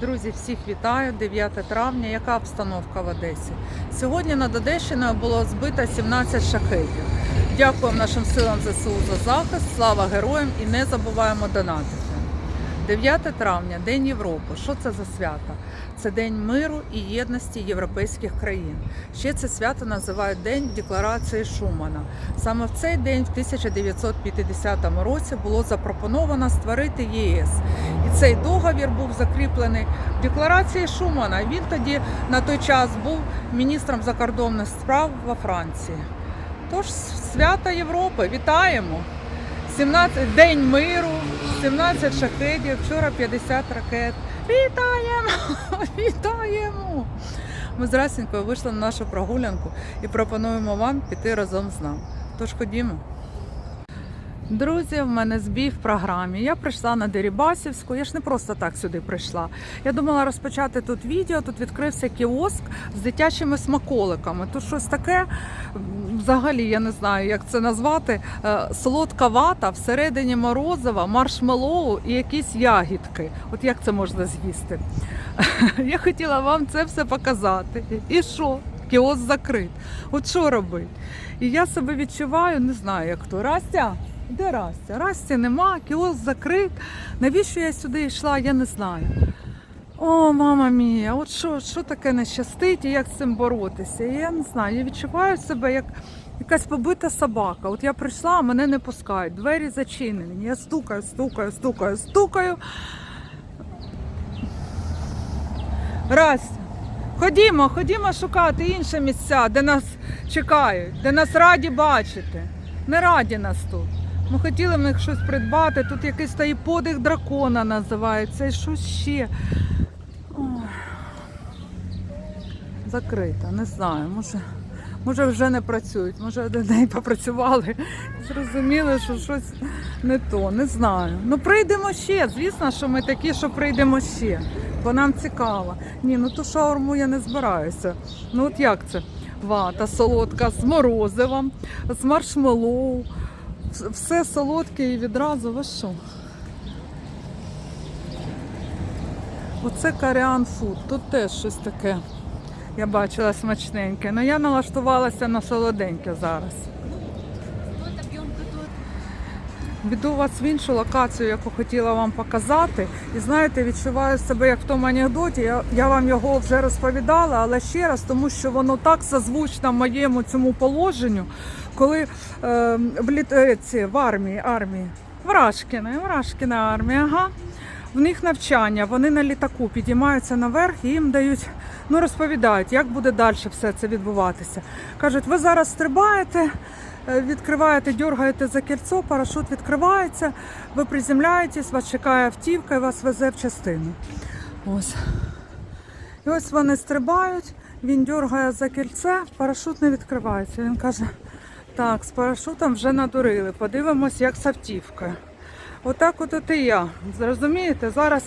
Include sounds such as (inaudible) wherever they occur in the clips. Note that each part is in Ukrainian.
Друзі, всіх вітаю. 9 травня. Яка обстановка в Одесі? Сьогодні над Одещиною було збито 17 шахетів. Дякуємо нашим силам ЗСУ за захист. Слава героям і не забуваємо донатити. 9 травня, День Європи. Що це за свято? Це День миру і єдності європейських країн. Ще це свято називають День Декларації Шумана. Саме в цей день, в 1950 році, було запропоновано створити ЄС. І цей договір був закріплений в декларації Шумана. Він тоді на той час був міністром закордонних справ во Франції. Тож свято Європи, вітаємо! 17 День миру, 17 шахедів, вчора 50 ракет. Вітаємо! (laughs) Вітаємо! Ми з Расенькою вийшли на нашу прогулянку і пропонуємо вам піти разом з нами. Тож ходімо. Друзі, в мене збій в програмі. Я прийшла на Дерибасівську. Я ж не просто так сюди прийшла. Я думала розпочати тут відео. Тут відкрився кіоск з дитячими смаколиками. Тут щось таке, взагалі, я не знаю, як це назвати. е, Солодка вата, всередині морозива, маршмеллоу і якісь ягідки. От як це можна з'їсти? (laughs) Я хотіла вам це все показати. І що? Кіоск закрит. От що робити? І я себе відчуваю, не знаю, як то. Растя? Де Растя? Расті нема, кіоск закрит. Навіщо я сюди йшла, я не знаю. О, мама мія, от що, що таке не щастить і як з цим боротися? Я не знаю, я відчуваю себе як якась побита собака. От я прийшла, а мене не пускають, двері зачинені. Я стукаю, стукаю, стукаю, стукаю. Растя, ходімо, ходімо шукати інші місця, де нас чекають, де нас раді бачити. Не раді нас тут. Ми хотіли в них щось придбати. Тут якийсь та і подих дракона називається, і що ще. Закрита, не знаю. Може, може вже не працюють, може один день попрацювали. Зрозуміли, що щось не то, не знаю. Ну прийдемо ще. Звісно, що ми такі, що прийдемо ще. Бо нам цікаво. Ні, ну ту шаурму я не збираюся. Ну от як це? Вата солодка з морозивом, з маршмеллоу. Вс- Все солодке і відразу ви що? Оце Каріан Фуд. Тут теж щось таке. Я бачила смачненьке. Ну я налаштувалася на солоденьке зараз. Веду вас в іншу локацію, яку хотіла вам показати. І знаєте, відчуваю себе як в тому анекдоті. Я, я вам його вже розповідала, але ще раз, тому що воно так созвучно моєму цьому положенню, коли е, в, літ, е, в армії, армії, Вражкіна, Вражкіна армія, ага. В них навчання, вони на літаку підіймаються наверх і їм дають, ну розповідають, як буде далі все це відбуватися. Кажуть, ви зараз стрибаєте, відкриваєте, дергаєте за кільцо, парашут відкривається, ви приземляєтесь, вас чекає автівка і вас везе в частину. Ось. І ось вони стрибають, він дергає за кільце, парашут не відкривається. Він каже, так, з парашутом вже надурили, подивимось, як з автівкою. Отак от, от і я. Зрозумієте, зараз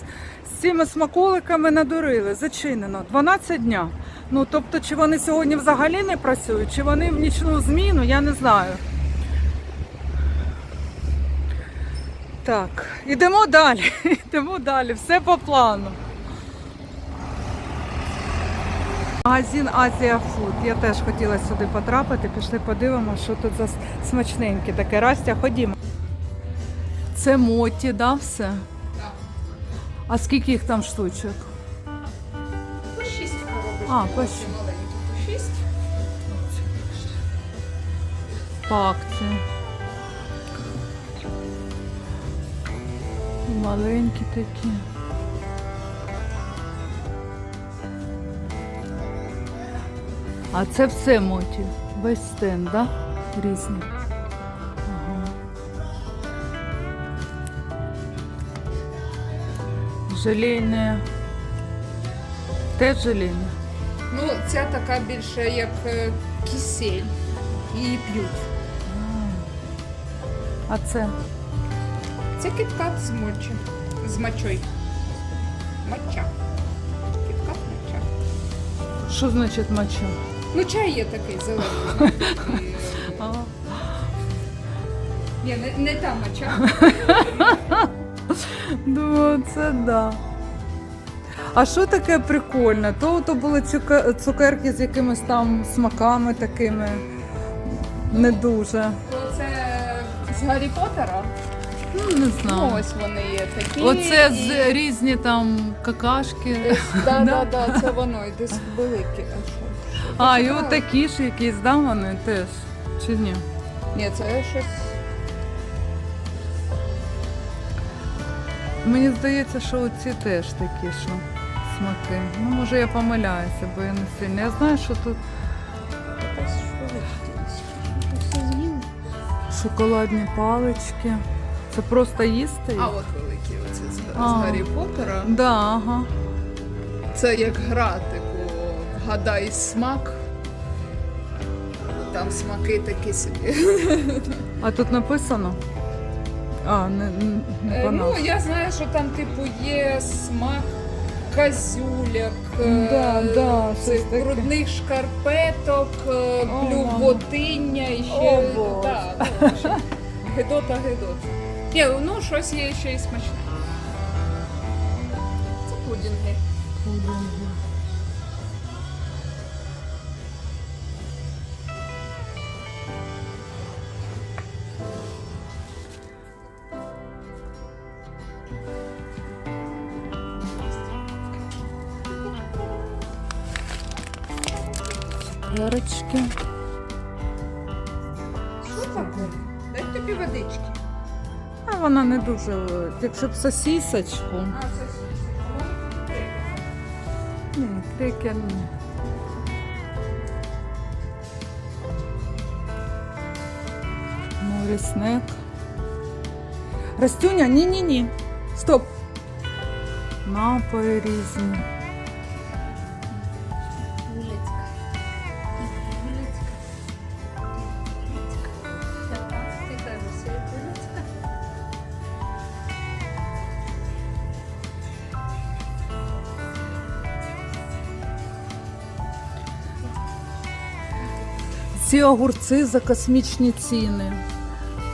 з цими смаколиками надурили, зачинено 12 дня. Ну тобто, чи вони сьогодні взагалі не працюють, чи вони в нічну зміну, я не знаю. Так, ідемо далі. (laughs) Йдемо далі, все по плану. Магазин Азія Фуд. Я теж хотіла сюди потрапити. Пішли подивимося, що тут за смачненьке таке. Растя, ходімо. Це моті, да, все? А скільки їх там штучок? По 6 коробочок. А, по Ось шість. маленькі, по 6. По акції. Маленькі такі. А це все моті. Весь стенд, да? Різні. Ага. Желейне. Теж желейне. Ну, ця така більше як е, кисель. Її п'ють. А це? Це кіткат з мочі. З мочой. Моча. Кіткат моча. Що значить моча? Ну, чай є такий зелений. (laughs) Ні, не, не та моча. (laughs) Ну, це да. А що таке прикольне? То, то були цукерки з якимись там смаками такими. Не дуже. Оце з Гаррі Поттера. Ну, не Ну, знаю. ось вони є такі. Оце і- з різні там какашки. Да, (laughs) Да? да, да, це воно, і десь велике. А і от такі ж якісь, да, вони теж. Чи ні? Ні, це щось. Мені здається, що оці теж такі, що смаки. Ну, може, я помиляюся, бо я не сильно. Я знаю, що тут шоколадні палички. Це просто їсти? їх? А от великі оце з, з А. Гаррі Поттера. Да, ага. Це як гра, типу, гадай смак. Там смаки такі собі. А тут написано? А, не, не, не Е, по Ну, нас. я знаю, що там, типу, є смак козюляк, Да, е, да, цих щось таке. брудних шкарпеток, е, блювотиння і ще. О, Боже. да, ну, в общем, Гедота, гедота. Ні, ну щось є ще й смачне. Це пудінги. Перечки. Дуже, якщо б сосісочку. А, це Ні, крекер ні. Морі снек. Растюня, ні-ні-ні. Стоп. Напої різні. Ці огурці за космічні ціни.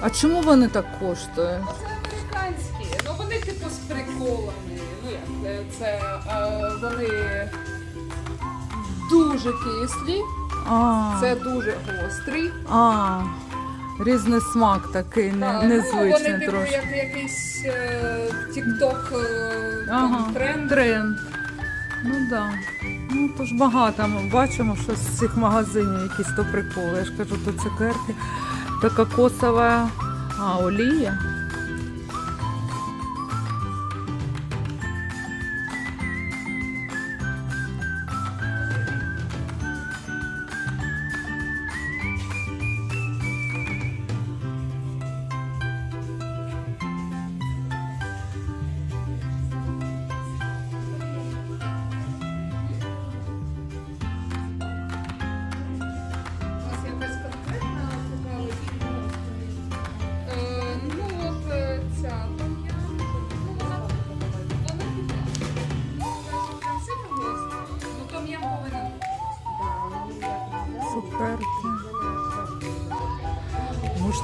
А чому вони так коштують? Це американські. Ну вони типу з приколами. Ну як е, це е, вони дуже кислі, А, це дуже гострий. а, різний смак такий, не, Так, ну, незвичний вони типу трошки. як якийсь е, тік-ток е, Ага, тренд. тренд. Ну так. Да. Ну, то ж багато ми бачимо, що з цих магазинів якісь то приколи. Я ж кажу, то цукерки, та кокосова а, олія.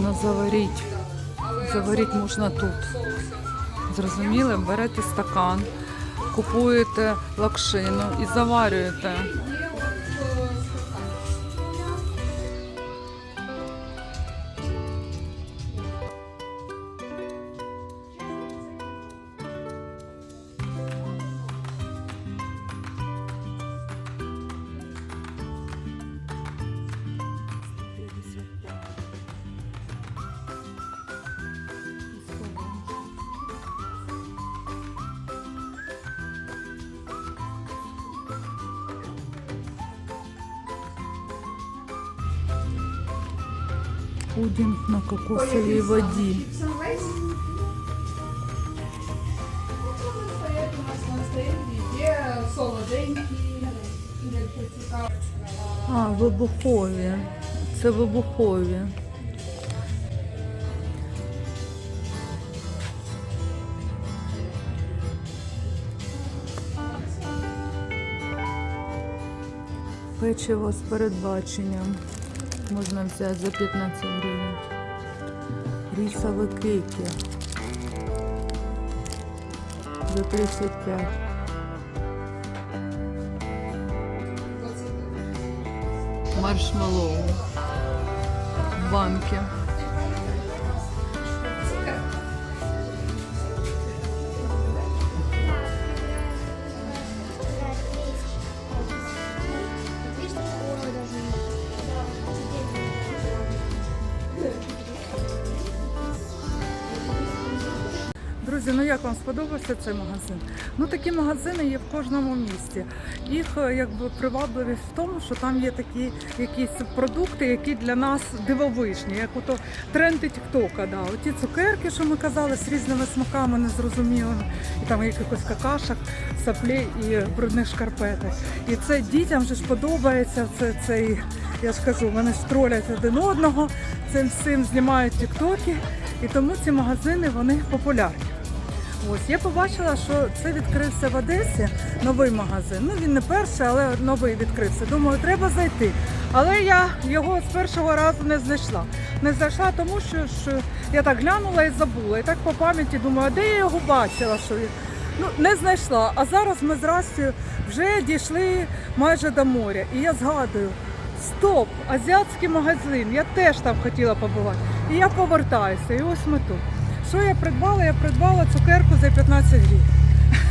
Можна заварити. Заварити можна тут. Зрозуміли? Берете стакан, купуєте лакшину і заварюєте. Пудінг на кокосовій воді. А, вибухові. Це вибухові. Печиво з передбаченням можна взяти за 15 гривень. Рисові кейки за 35. Маршмеллоу. Банки. Сподобався цей магазин? Ну такі магазини є в кожному місті. Їх е, якби привабливість в тому, що там є такі якісь продукти, які для нас дивовижні, як ото тренди Тіктока. Да. Оті цукерки, що ми казали, з різними смаками незрозумілими, і там якихось какашок, саплей і брудних шкарпеток. І це дітям же ж подобається. Це цей, я ж кажу, вони ж тролять один одного, цим всім знімають тіктоки, і тому ці магазини вони популярні. Ось я побачила, що це відкрився в Одесі новий магазин. Ну він не перший, але новий відкрився. Думаю, треба зайти. Але я його з першого разу не знайшла. Не знайшла, тому що ж я так глянула і забула. І так по пам'яті думаю, а де я його бачила? Що він? Ну не знайшла. А зараз ми з Растю вже дійшли майже до моря. І я згадую. Стоп! Азіатський магазин. Я теж там хотіла побувати. І я повертаюся. І ось ми тут. Що я придбала? Я придбала цукерку за 15 гривень.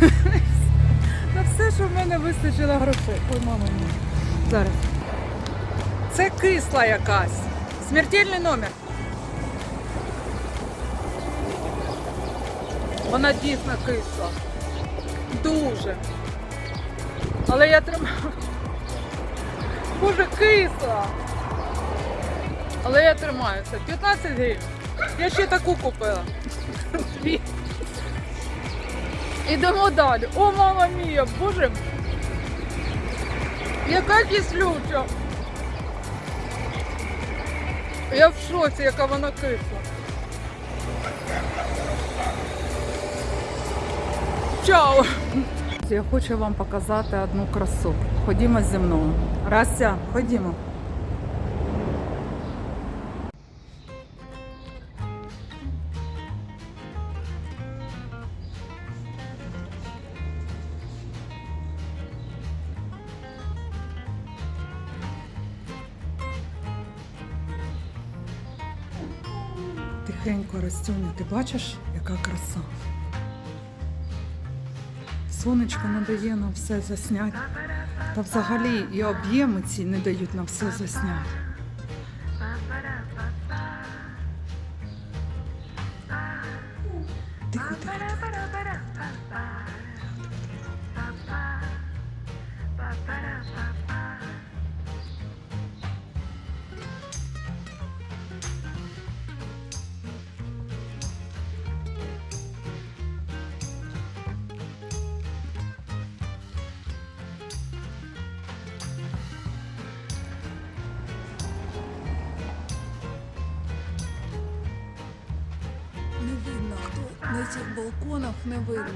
(laughs) На все, що в мене вистачило грошей. Ой, мама мія. Зараз. Це кисла якась. Смертельний номер. Вона дійсно кисла. Дуже. Але я тримаю. Боже, кисла. Але я тримаюся. 15 гривень. Я ще таку купила. Ідемо далі. О, мама мія, боже. Яка кислюча. Я в шоці, яка вона кисла. Чао! Я хочу вам показати одну красу. Ходімо зі мною. Рася, ходімо. Тихенько Растюня, ти бачиш, яка краса? Сонечко не дає нам все засняти. Та взагалі і об'єми ці не дають нам все засняти.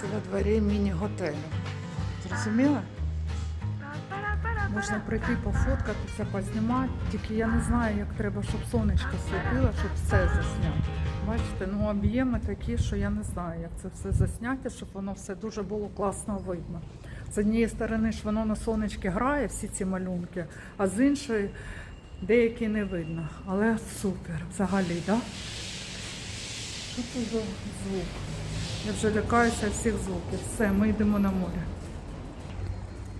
Це во дворі міні-готелю. Зрозуміла? Можна прийти пофоткатися, познімати, тільки я не знаю, як треба, щоб сонечко світило, щоб все засняти. Бачите, ну об'єми такі, що я не знаю, як це все засняти, щоб воно все дуже було класно видно. З однієї сторони ж воно на сонечки грає, всі ці малюнки, а з іншої деякі не видно. Але супер взагалі, так? Да? Що це за звук? Я вже лякаюся всіх звуків. Все, ми йдемо на море.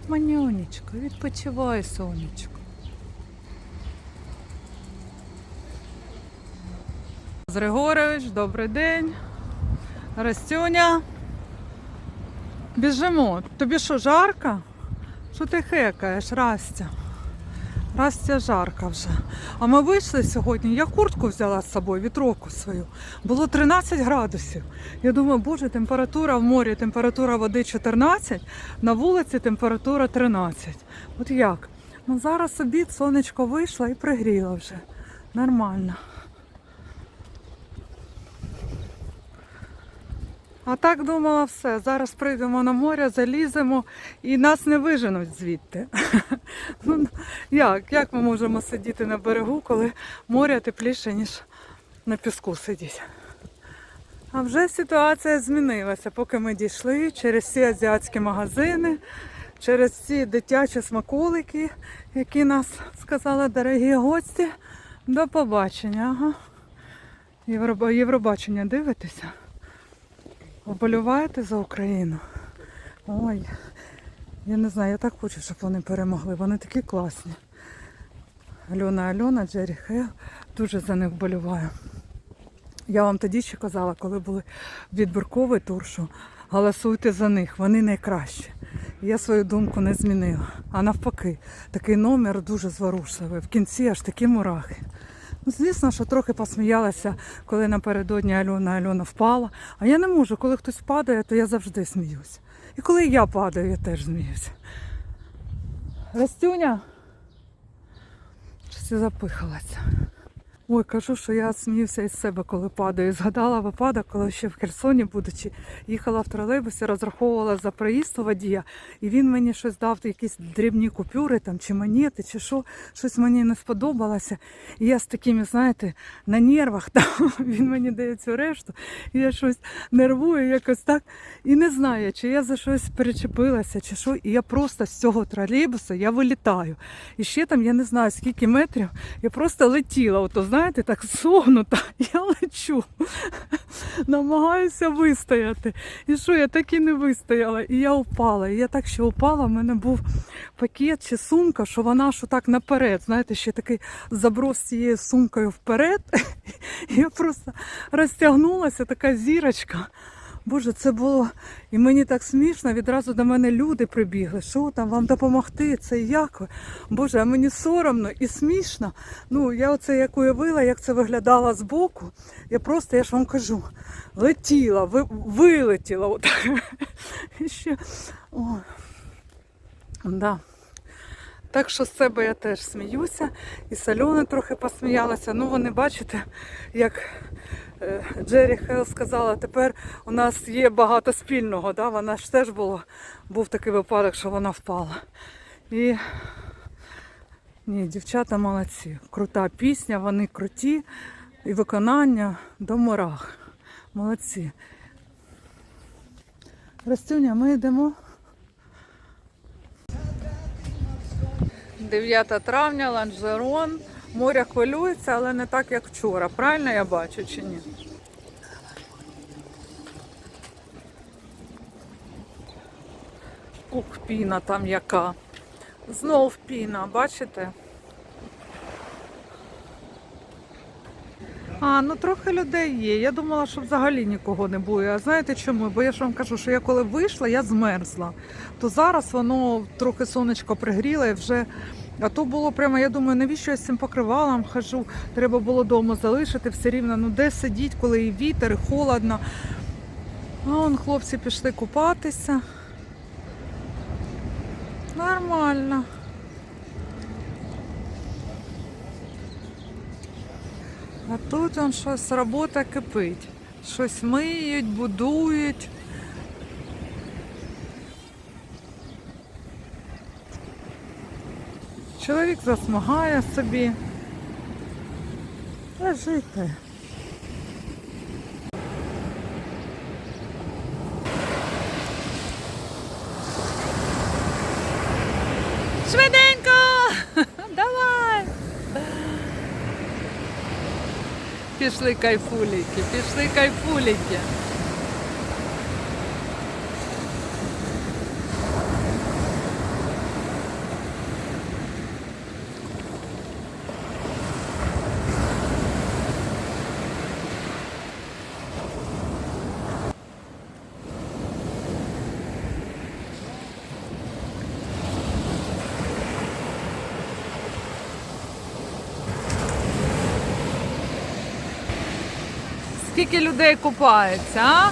Манюнечко, відпочивай, сонечко. Григорович, добрий день. Растюня. Біжимо. Тобі що, жарко? Що ти хекаєш, Растя? Растя жарка вже. А ми вийшли сьогодні. Я куртку взяла з собою, вітровку свою. Було 13 градусів. Я думаю, боже, температура в морі, температура води 14, на вулиці температура 13. От як? Ну зараз обід, сонечко вийшло і пригріло вже. Нормально. А так думала все. Зараз прийдемо на море, заліземо і нас не виженуть звідти. (laughs) Ну, як? Як ми можемо сидіти на берегу, коли море тепліше, ніж на піску сидіти? А вже ситуація змінилася, поки ми дійшли через всі азіатські магазини, через ці дитячі смаколики, які нас сказали дорогі гості. До побачення. Ага. Євробачення дивитеся? Вболіваєте за Україну? Ой, я не знаю, я так хочу, щоб вони перемогли. Вони такі класні. Альона Альона, Джері Хейл, дуже за них вболіваю. Я вам тоді ще казала, коли були відбірковий тур, що голосуйте за них, вони найкращі. Я свою думку не змінила. А навпаки, такий номер дуже зворушливий. В кінці аж такі мурахи. Звісно, що трохи посміялася, коли напередодні Альона Альона впала. А я не можу, коли хтось падає, то я завжди сміюсь. І коли я падаю, я теж сміюсь. Растюня. Щось запихалася. Ой, кажу, що я сміюся із себе, коли падаю. Згадала випадок, коли ще в Херсоні, будучи, їхала в тролейбусі, розраховувала за проїзд водія, і він мені щось дав, якісь дрібні купюри там, чи монети, чи що, щось мені не сподобалося. І я з такими, знаєте, на нервах (laughs) там він мені дає цю решту, і я щось нервую, якось так. І не знаю, чи я за щось перечепилася, чи що. І я просто з цього тролейбуса я вилітаю. І ще там, я не знаю, скільки метрів, я просто летіла. Ото, знаєте, так согнута, (laughs) я лечу, намагаюся вистояти. І що, я так і не вистояла. І я впала. І я так ще впала, в мене був пакет чи сумка, що вона що так наперед, знаєте, ще такий заброс цією сумкою вперед. (laughs) Я просто розтягнулася, така зірочка. Боже, це було. І мені так смішно, відразу до мене люди прибігли. Що там вам допомогти? Це як? Боже, а мені соромно і смішно. Ну, я оце як уявила, як це виглядало збоку. Я просто, я ж вам кажу, летіла, ви, вилетіла. Отак. (laughs) І ще. О. Да. Так що з себе я теж сміюся. І Сальона трохи посміялася. Ну, вони бачите, як Джері Хелл сказала, тепер у нас є багато спільного. Да? Вона ж теж було, був такий випадок, що вона впала. І ні, дівчата молодці. Крута пісня, вони круті. І виконання до мурах. Молодці. Растюня, ми йдемо. 9 травня, Ланжерон. Море хвилюється, але не так, як вчора. Правильно я бачу чи ні? Ух, піна там яка. Знов піна, бачите? А, ну трохи людей є. Я думала, що взагалі нікого не буде. А знаєте чому? Бо я ж вам кажу, що я коли вийшла, я змерзла. То зараз воно трохи сонечко пригріло і вже. А то було прямо, я думаю, навіщо я з цим покривалом хожу? Треба було вдома залишити все рівно. Ну де сидіть, коли і вітер, і холодно. А вон хлопці пішли купатися. Нормально. А тут он щось робота кипить. Щось миють, будують. Чоловік засмагає собі. Лежите. Швиденько! (laughs) Давай! Пішли кайфуліки, пішли кайфуліки. Скільки людей купається, а?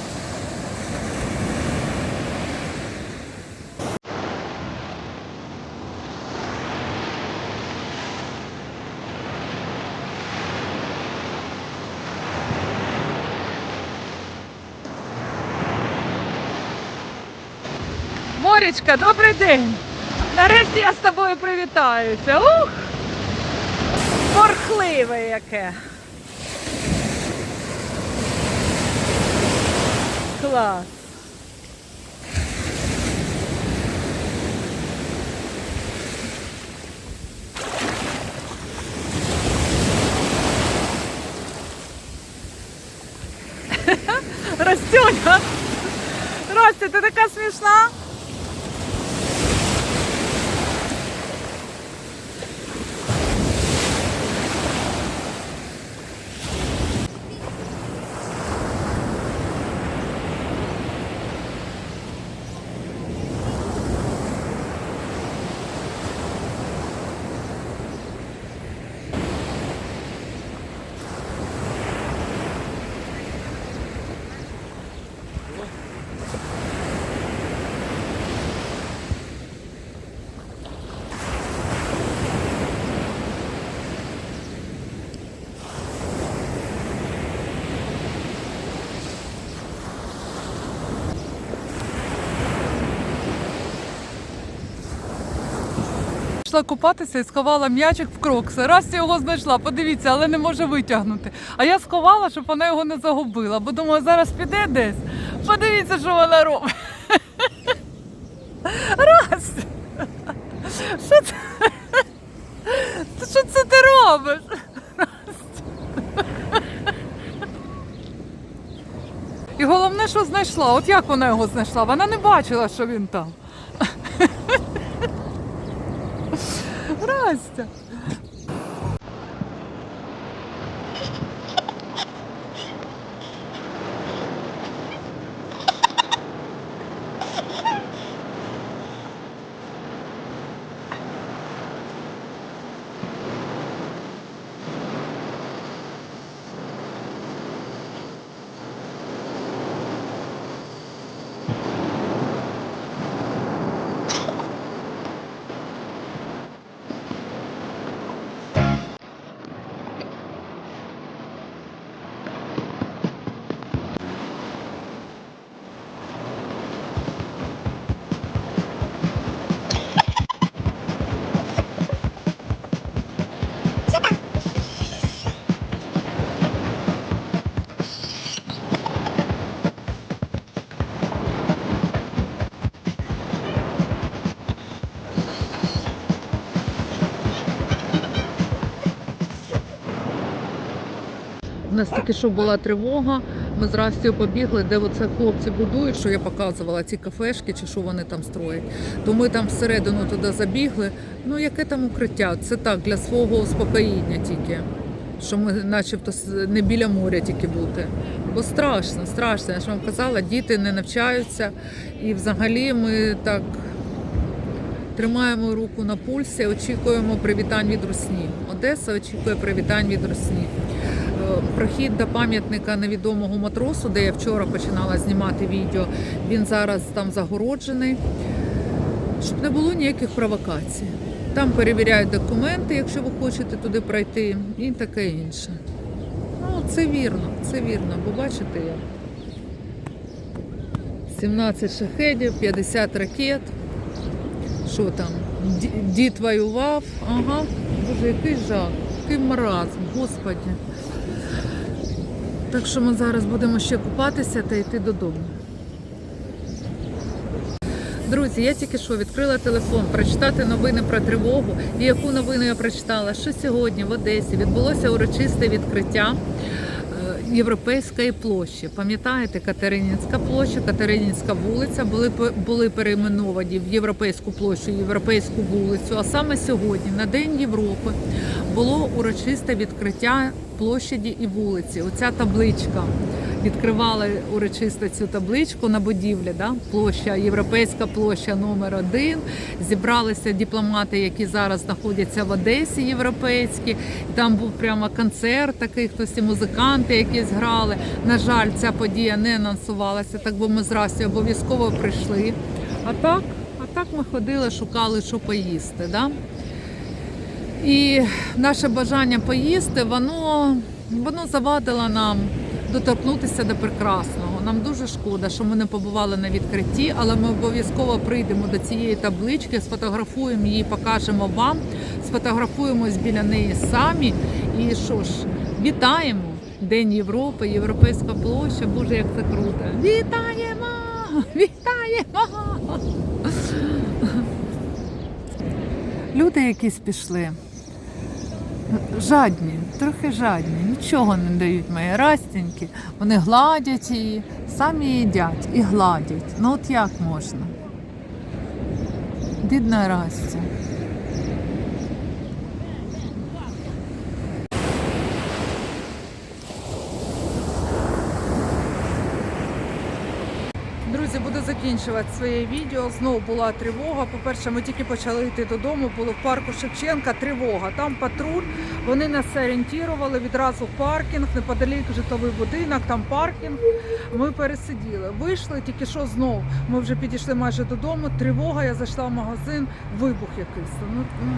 Морічка, добрий день! Нарешті я з тобою привітаюся. Ух! Порхливе яке. Клас. (laughs) Растюня! Ростя, ти така смішна. Пішла купатися і сховала м'ячик в крокси. Раз я його знайшла, подивіться, але не може витягнути. А я сховала, щоб вона його не загубила, бо думаю, зараз піде десь. Подивіться, що вона робить. Раз. Що це? Що це ти робиш? І головне, що знайшла. От як вона його знайшла? Вона не бачила, що він там. Растя. У нас тільки що була тривога. Ми з Растю побігли, де оце хлопці будують, що я показувала, ці кафешки чи що вони там строять. То ми там всередину туди забігли. Ну яке там укриття? Це так, для свого успокоєння тільки. Що ми начебто не біля моря тільки бути. Бо страшно, страшно. Я ж вам казала, діти не навчаються. І взагалі ми так тримаємо руку на пульсі, очікуємо привітань від Русні. Одеса очікує привітань від Русні. Прохід до пам'ятника невідомого матросу, де я вчора починала знімати відео, він зараз там загороджений, щоб не було ніяких провокацій. Там перевіряють документи, якщо ви хочете туди пройти, і таке інше. Ну, це вірно, це вірно, бо бачите як. 17 шахедів, 50 ракет. Що там? Дід воював. Ага. Боже, який жах, який маразм, господі. Так що ми зараз будемо ще купатися та йти додому. Друзі, я тільки що відкрила телефон, прочитати новини про тривогу. І яку новину я прочитала? Що сьогодні в Одесі відбулося урочисте відкриття е, Європейської площі. Пам'ятаєте, Катеринінська площа, Катеринінська вулиця були були перейменовані в Європейську площу, Європейську вулицю. А саме сьогодні, на День Європи, було урочисте відкриття площаді і вулиці. Оця табличка відкривали урочисто цю табличку на будівлі. Да? Площа, європейська площа номер один. Зібралися дипломати, які зараз знаходяться в Одесі, європейські. Там був прямо концерт, такий хтось і музиканти якісь грали. На жаль, ця подія не анонсувалася, так би ми зразу обов'язково прийшли. А так, а так ми ходили, шукали, що поїсти. Да? І наше бажання поїсти, воно, воно завадило нам доторкнутися до прекрасного. Нам дуже шкода, що ми не побували на відкритті, але ми обов'язково прийдемо до цієї таблички, сфотографуємо її, покажемо вам, сфотографуємось біля неї самі. І що ж, вітаємо! День Європи, Європейська площа. Боже, як це круто! Вітаємо! Вітаємо! Люди якісь пішли. Жадні, трохи жадні, нічого не дають мої растіньки. Вони гладять її, самі їдять і гладять. Ну от як можна? Бідна Растя. Друзі, буду закінчувати своє відео. Знову була тривога. По-перше, ми тільки почали йти додому. Було в парку Шевченка. Тривога. Там патруль. Вони нас орієнтували відразу в паркінг, неподалік житловий будинок, там паркінг. Ми пересиділи. Вийшли тільки що знов. Ми вже підійшли майже додому. Тривога. Я зайшла в магазин. Вибух якийсь. Ну, ну.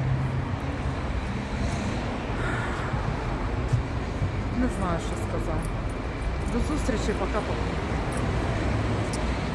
Не знаю, що сказати. До зустрічі, пока-пока.